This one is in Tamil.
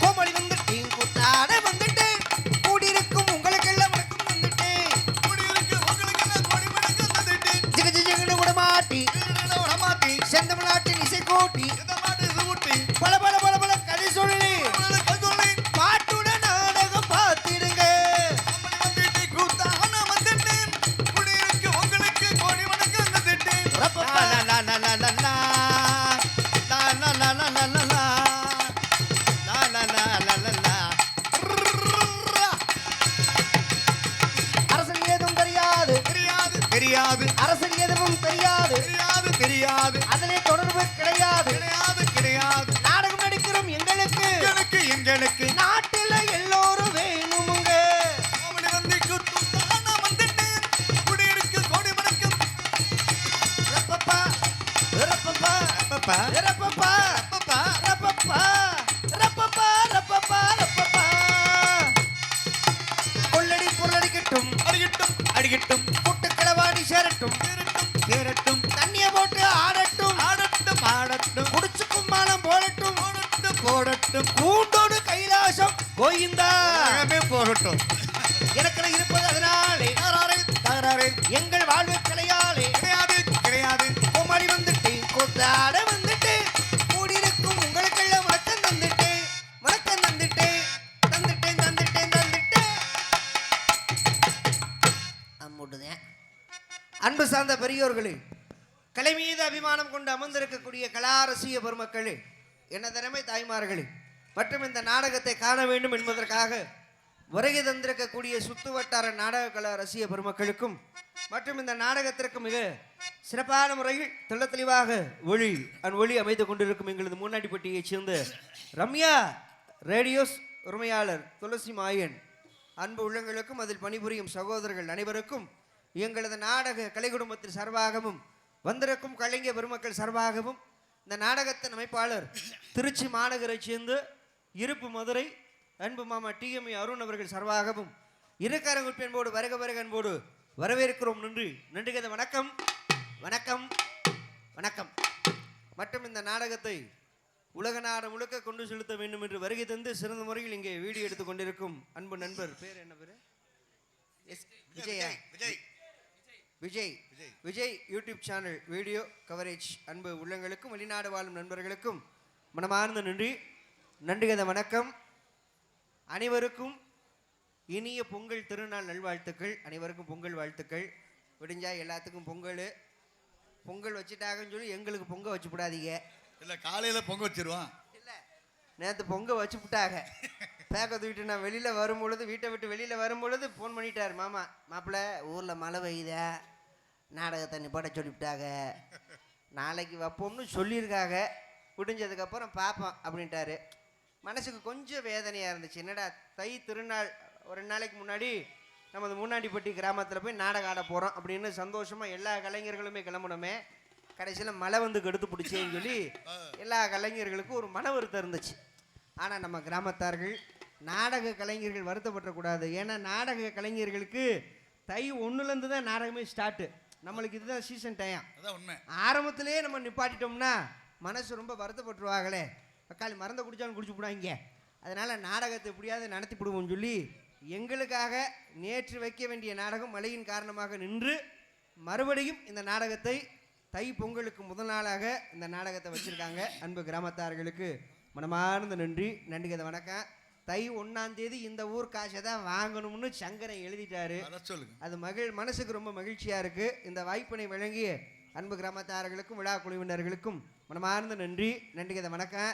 கோமளி வந்துட்டேன் கூத்தாட வந்துட்டேன் கூடியிருக்கும் உங்களுக்கெல்லாம் வணக்கம் வந்துட்டேன் குடியிருக்கு உங்களுக்கு என்ன கோடி மடங்கு தந்துட்டு ஜிக ஜிகன்னு கூட மாட்டி. கொள்ளடி பொருளடிக்கட்டும் அடிக்கட்டும் அடிக்கட்டும் கூட்டுக்களவாடி சேரட்டும் கேரட்டும் தண்ணிய போட்டு ஆடட்டும் ஆடட்டும் ஆடட்டும் குடிச்சு கும்மாளம் போடட்டும் போடட்டும் போடட்டும் கூண்டோடு கைலாசம் கோயிந்தா போகட்டும். எனக்கு இருப்பது அதனாலே தகராறு தகராறு. எங்கள் வாழ்வு கலையாலே கிடையாது கிடையாது. கோமாளி வந்துட்டு கூத்தாட வந்துட்டேன் கூடியிருக்கும் உங்களுக்கெல்லாம் வணக்கம் தந்துட்டேன் வணக்கம் தந்துட்டேன் தந்துட்டேன் தந்துட்டேன் தந்துட்டேன் அம்முட்டுதேன் அன்பு சார்ந்த பெரியோர்களே கலை மீது அபிமானம் கொண்டு அமர்ந்திருக்கக்கூடிய கலாரசிய பெருமக்களே என்ன திறமை தாய்மார்களே மற்றும் இந்த நாடகத்தை காண வேண்டும் என்பதற்காக வருகை தந்திருக்கக்கூடிய சுத்து வட்டார நாடக கலா ரசிக பெருமக்களுக்கும் மற்றும் இந்த நாடகத்திற்கு மிக சிறப்பான முறையில் தெள்ள தெளிவாக ஒளி அன் ஒளி அமைத்து கொண்டிருக்கும் எங்களது முன்னாடிப்பட்டியைச் சேர்ந்த ரம்யா ரேடியோஸ் உரிமையாளர் துளசி மாயன். அன்பு உள்ளங்களுக்கும் அதில் பணிபுரியும் சகோதரர்கள் அனைவருக்கும் எங்களது நாடக கலை குடும்பத்தின் சார்பாகவும் வந்திருக்கும் கலைஞர் பெருமக்கள் சார்பாகவும் இந்த நாடகத்தின் அமைப்பாளர் திருச்சி மாநகரைச் சேர்ந்து இருப்பு மதுரை அன்பு மாமா டிஎம்ஏ அருண் அவர்கள் சார்பாகவும் இருக்காரங்குப்பி அன்போடு வருக வருக அன்போடு வரவேற்கிறோம். நன்றி. நன்றி கதை வணக்கம். வணக்கம். வணக்கம். மற்றும் இந்த நாடகத்தை உலக நாடு முழுக்க கொண்டு செலுத்த வேண்டும் என்று வருகை தந்து சிறந்த முறையில் இங்கே வீடியோ எடுத்துக் கொண்டிருக்கும் அன்பு நண்பர். பேர் என்ன பேர் Vijaya. Vijay. Vijay. Vijay. YouTube channel video coverage அன்பு உள்ளங்களுக்கும் வெளிநாடு வாழும் நண்பர்களுக்கும் மனமார்ந்த நன்றி. நன்றி கதை வணக்கம். அனைவருக்கும் இனிய பொங்கல் திருநாள் நல்வாழ்த்துக்கள். அனைவருக்கும் பொங்கல் வாழ்த்துக்கள். விடிஞ்சா எல்லாத்துக்கும் பொங்கல். பொங்கல் வச்சுட்டாங்கன்னு சொல்லி எங்களுக்கு பொங்க வச்சு விடாதீங்க இல்ல காலையில பொங்க வச்சிருவான் இல்லை நேற்று பொங்க வச்சு விட்டாங்க பேக்க தூக்கிட்டு நான் வெளியில் வரும்பொழுது வீட்டை விட்டு வெளியில் வரும்பொழுது ஃபோன் பண்ணிட்டார். மாமா மாப்பிள்ளை ஊரில் மழை பெய்யுதா? நாடகத்தை நிப்பாட்ட சொல்லிவிட்டாங்க. நாளைக்கு வைப்போம்னு சொல்லியிருக்காங்க. விடிஞ்சதுக்கப்புறம் பார்ப்போம் அப்படின்ட்டாரு. மனசுக்கு கொஞ்சம் வேதனையாக இருந்துச்சு. என்னடா தை திருநாள் ஒரு ரெண்டு நாளைக்கு முன்னாடி நமது முன்னாடிப்பட்டி கிராமத்தில் போய் நாடகம் ஆட போகிறோம் அப்படின்னு சந்தோஷமாக எல்லா கலைஞர்களுமே கிளம்பணுமே கடைசியில் மழை வந்து கெடுத்து பிடிச்சேன்னு சொல்லி எல்லா கலைஞர்களுக்கும் ஒரு மன வருத்தம் இருந்துச்சு. ஆனால் நம்ம கிராமத்தார்கள் நாடக கலைஞர்கள் வருத்தப்படக்கூடாது. ஏன்னா நாடக கலைஞர்களுக்கு தை ஒன்றுலேருந்து தான் நாடகமே ஸ்டார்ட்டு. நம்மளுக்கு இதுதான் சீசன் டைம் ஆரம்பத்திலேயே நம்ம நிப்பாட்டிட்டோம்னா மனசு ரொம்ப வருத்தப்பட்டுருவாங்களே. தக்காளி மறந்த குடிச்சாலும் குடிச்சு விடாங்க அதனால் நாடகத்தை எப்படியாவது நடத்தி விடுவோம்னு சொல்லி எங்களுக்காக நேற்று வைக்க வேண்டிய நாடகம் மழையின் காரணமாக நின்று மறுபடியும் இந்த நாடகத்தை தை பொங்கலுக்கு முதல் நாளாக இந்த நாடகத்தை வச்சுருக்காங்க. அன்பு கிராமத்தார்களுக்கு மனமார்ந்த நன்றி. நன்றி கதை வணக்கம். தை ஒன்றாம் தேதி இந்த ஊர் காசை தான் வாங்கணும்னு சங்கரன் எழுதிட்டாரு. அதை சொல்லுங்க. அது மகிழ் மனசுக்கு ரொம்ப மகிழ்ச்சியா இருக்கு. இந்த வாய்ப்பினை வழங்கிய அன்பு கிராமத்தார்களுக்கும் விழா குழுவினர்களுக்கும் மனமார்ந்த நன்றி. நன்றி கதை வணக்கம்.